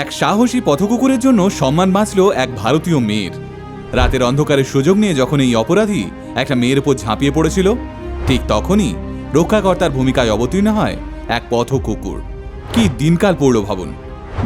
এক সাহসী পথকুকুরের জন্য সম্মান বাঁচল এক ভারতীয় মেয়ের। রাতের অন্ধকারের সুযোগ নিয়ে যখন এই অপরাধী একটা মেয়ের উপর ঝাঁপিয়ে পড়েছিল, ঠিক তখনই রক্ষাকর্তার ভূমিকায় অবতীর্ণ হয় এক পথ কুকুর কি দিনকাল পড়ল ভাবুন।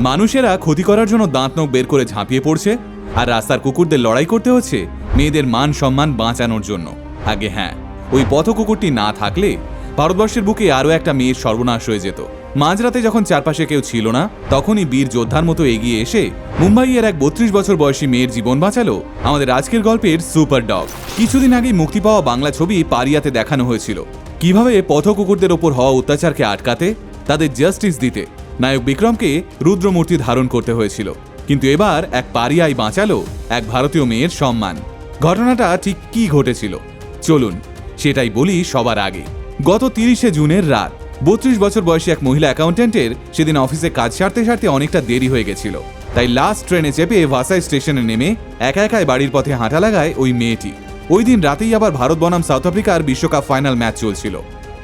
মানুষেরা ক্ষতি করার জন্য দাঁত নখ বের করে ঝাঁপিয়ে পড়ছে আর রাস্তার কুকুরদের লড়াই করতে হচ্ছে মেয়েদের মান সম্মান বাঁচানোর জন্য। আগে হ্যাঁ ওই পথ কুকুরটি না থাকলে ভারতবর্ষের বুকে আরও একটা মেয়ের সর্বনাশ হয়ে যেত। মাঝরাতে যখন চারপাশে কেউ ছিল না, তখনই বীর যোদ্ধার মতো এগিয়ে এসে মুম্বাইয়ের এক বত্রিশ বছর বয়সী মেয়ের জীবন বাঁচালো আমাদের আজকের গল্পের সুপার ডগ। কিছুদিন আগেই মুক্তি পাওয়া বাংলা ছবি পারিয়াতে দেখানো হয়েছিল। কীভাবে পথ কুকুরদের ওপর হওয়া অত্যাচারকে আটকাতে, তাদের জাস্টিস দিতে নায়ক বিক্রমকে রুদ্রমূর্তি ধারণ করতে হয়েছিল। কিন্তু এবার এক পারিয়াই বাঁচালো এক ভারতীয় মেয়ের সম্মান। ঘটনাটা ঠিক কি ঘটেছিল? চলুন, সেটাই বলি সবার আগে। গত তিরিশে জুনের রাত বত্রিশ বছর বয়সী এক মহিলা অ্যাকাউন্টেন্টের সেদিন অফিসে কাজ সারতে সারতে অনেকটা দেরি হয়ে গেছিল। তাই লাস্ট ট্রেনে চেপে ভাসাই স্টেশনে নেমে একা একাই বাড়ির পথে হাঁটা লাগায় ওই মেয়েটি। ওই দিন রাতেই আবার ভারত বনাম সাউথ আফ্রিকার বিশ্বকাপ ফাইনাল ম্যাচ চলছিল।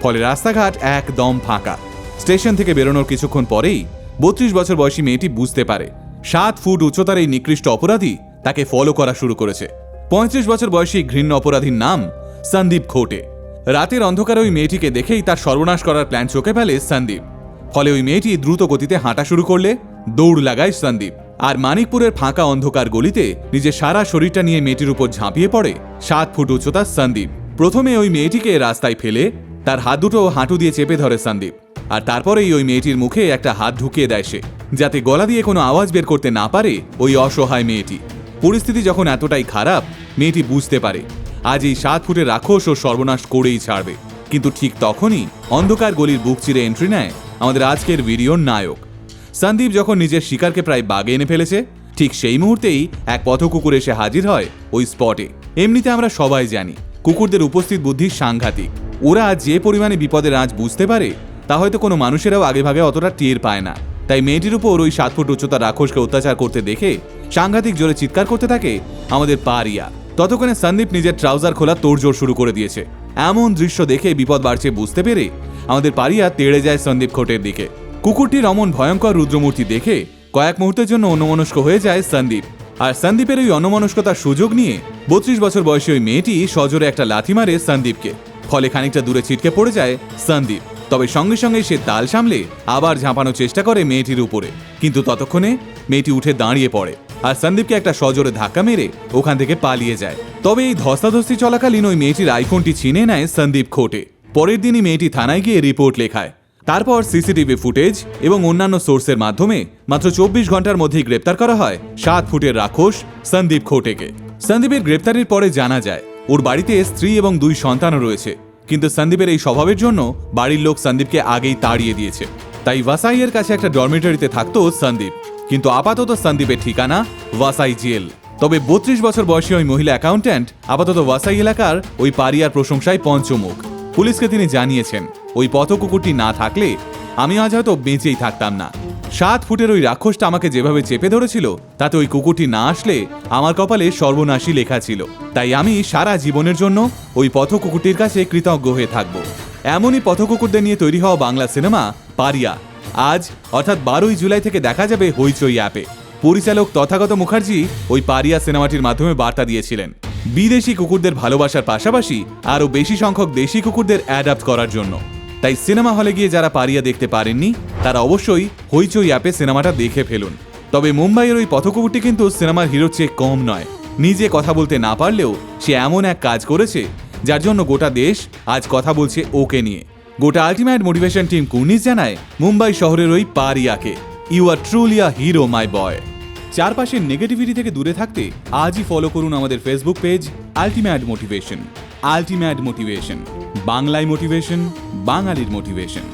ফলে রাস্তাঘাট একদম ফাঁকা। স্টেশন থেকে বেরোনোর কিছুক্ষণ পরেই বত্রিশ বছর বয়সী মেয়েটি বুঝতে পারে, সাত ফুট উচ্চতার এই নিকৃষ্ট অপরাধী তাকে ফলো করা শুরু করেছে। পঁয়ত্রিশ বছর বয়সী ঘৃণ্য অপরাধীর নাম সন্দীপ খোটে রাতের অন্ধকারে ওই মেয়েটিকে দেখেই তার সর্বনাশ করার প্ল্যান চোখে ফেলে সন্দীপ। ফলে ওই মেয়েটি দ্রুত গতিতে হাঁটা শুরু করলে, দৌড় লাগায় সন্দীপ। আর মানিকপুরের ফাঁকা অন্ধকার গলিতে নিজের সারা শরীরটা নিয়ে মেয়েটির উপর ঝাঁপিয়ে পড়ে সাত ফুট উচ্চতার সন্দীপ। প্রথমে ওই মেয়েটিকে রাস্তায় ফেলে, তার হাত দুটো হাঁটু দিয়ে চেপে ধরে সন্দীপ। আর তারপরেই ওই মেয়েটির মুখে একটা হাত ঢুকিয়ে দেয় সে, যাতে গলা দিয়ে কোনো আওয়াজ বের করতে না পারে ওই অসহায় মেয়েটি। পরিস্থিতি যখন এতটাই খারাপ, মেয়েটি বুঝতে পারে আজ এই সাত ফুটের রাক্ষস ও সর্বনাশ করেই ছাড়বে। কিন্তু ঠিক তখনই অন্ধকার গলির বুক চিরে এন্ট্রি নেয় আমাদের আজকের ভিডিওর নায়ক। সন্দীপ যখন নিজের শিকারকে প্রায় বাগে এনে ফেলেছে, ঠিক সেই মুহূর্তেই এক পথকুকুর এসে হাজির হয় ওই স্পটে। এমনিতে আমরা সবাই জানি, কুকুরদের উপস্থিত বুদ্ধি সাংঘাতিক। ওরা যে পরিমাণে বিপদের আঁচ বুঝতে পারে, তা হয়তো কোনো মানুষেরাও আগেভাগে অতটা টের পায় না। তাই মেয়েটির উপর ওই সাত ফুট উচ্চতার রাক্ষসকে অত্যাচার করতে দেখে সাংঘাতিক জোরে চিৎকার করতে থাকে আমাদের পারিয়া। ততক্ষণে সন্দীপ নিজের ট্রাউজার খোলা তোড়জোড় শুরু করে দিয়েছে। এমন দৃশ্য দেখে বিপদ বাড়ছে বুঝতে পেরে আমাদের পারিয়া তেড়ে যায় সন্দীপ খোটের দিকে। কুকুরটির অমন ভয়ঙ্কর রুদ্রমূর্তি দেখে কয়েক মুহূর্তের জন্য অন্যমনস্ক হয়ে যায় সন্দীপ। আর সন্দীপের ওই অন্যমনস্কতার সুযোগ নিয়ে বত্রিশ বছর বয়সী ওই মেয়েটি সজোরে একটা লাথি মারে সন্দীপকে। ফলে খানিকটা দূরে ছিটকে পড়ে যায় সন্দীপ। তবে সঙ্গে সঙ্গে সে তাল সামলে আবার ঝাঁপানোর চেষ্টা করে মেয়েটির উপরে। কিন্তু ততক্ষণে মেয়েটি উঠে দাঁড়িয়ে পড়ে। আর সন্দীপকে একটা সজোরে ধাক্কা মেরে ওখান থেকে পালিয়ে যায়। তবে এই ধস্তাধস্তি চলাকালীন ওই মেয়েটির আইফোনটি ছিনে নেয় সন্দীপ খোটে। পরের দিনই মেয়েটি থানায় গিয়ে রিপোর্ট লেখায়। তারপর সিসিটিভি ফুটেজ এবং অন্যান্য সোর্সের মাধ্যমে মাত্র চব্বিশ ঘণ্টার মধ্যেই গ্রেপ্তার করা হয় সাত ফুটের রাক্ষস সন্দীপ খোটেকে। সন্দীপের গ্রেপ্তারের পরে জানা যায়, ওর বাড়িতে স্ত্রী এবং দুই সন্তানও রয়েছে। কিন্তু সন্দীপের এই স্বভাবের জন্য বাড়ির লোক সন্দীপকে আগেই তাড়িয়ে দিয়েছে। তাই ওয়াসাইয়ের কাছে একটা ডরমিটরিতে থাকতো সন্দীপ। কিন্তু আপাতত সন্দীপের ঠিকানা ওয়াসাই জেল। তবে বত্রিশ বছর বয়সী ওই মহিলা অ্যাকাউন্ট্যান্ট আপাতত ওয়াসাই এলাকার ওই পারিয়ার প্রশংসায় পঞ্চমুখ। পুলিশকে তিনি জানিয়েছেন, ওই পথকুকুরটি না থাকলে আমি আজ হয়তো বেঁচেই থাকতাম না। সাত ফুটের ওই রাক্ষসটা আমাকে যেভাবে চেপে ধরেছিল, তাতে ওই কুকুরটি না আসলে আমার কপালে সর্বনাশী লেখা ছিল। তাই আমি সারা জীবনের জন্য ওই পথকুকুরটির কাছে কৃতজ্ঞ হয়ে থাকব। এমনই পথকুকুরদের নিয়ে তৈরি হওয়া বাংলা সিনেমা পারিয়া আজ, অর্থাৎ বারোই জুলাই থেকে দেখা যাবে হইচই অ্যাপে। পরিচালক তথাগত মুখার্জি ওই পারিয়া সিনেমাটির মাধ্যমে বার্তা দিয়েছিলেন। বিদেশি কুকুরদের ভালোবাসার পাশাপাশি আরও বেশি সংখ্যক দেশি কুকুরদের অ্যাডাপ্ট করার জন্য। তাই সিনেমা হলে গিয়ে যারা পারিয়া দেখতে পারেননি, তারা অবশ্যই হইচই অ্যাপে সিনেমাটা দেখে ফেলুন। তবে মুম্বাইয়ের ওই পথকুকুরটি কিন্তু সিনেমার হিরোর চেয়ে কম নয়। নিজে কথা বলতে না পারলেও সে এমন এক কাজ করেছে, যার জন্য গোটা দেশ আজ কথা বলছে ওকে নিয়ে। গোটা আলটিমেট মোটিভেশন টিম কুর্নিশ জানায়, মুম্বাই শহরের ওই পারিয়াকে you are truly a hero my boy চারপাশের নেগেটিভিটি থেকে দূরে থাকতে আজই ফলো করুন আমাদের Facebook page ultimate motivation. Ultimate motivation, বাংলায় মোটিভেশন, বাঙালির মোটিভেশন।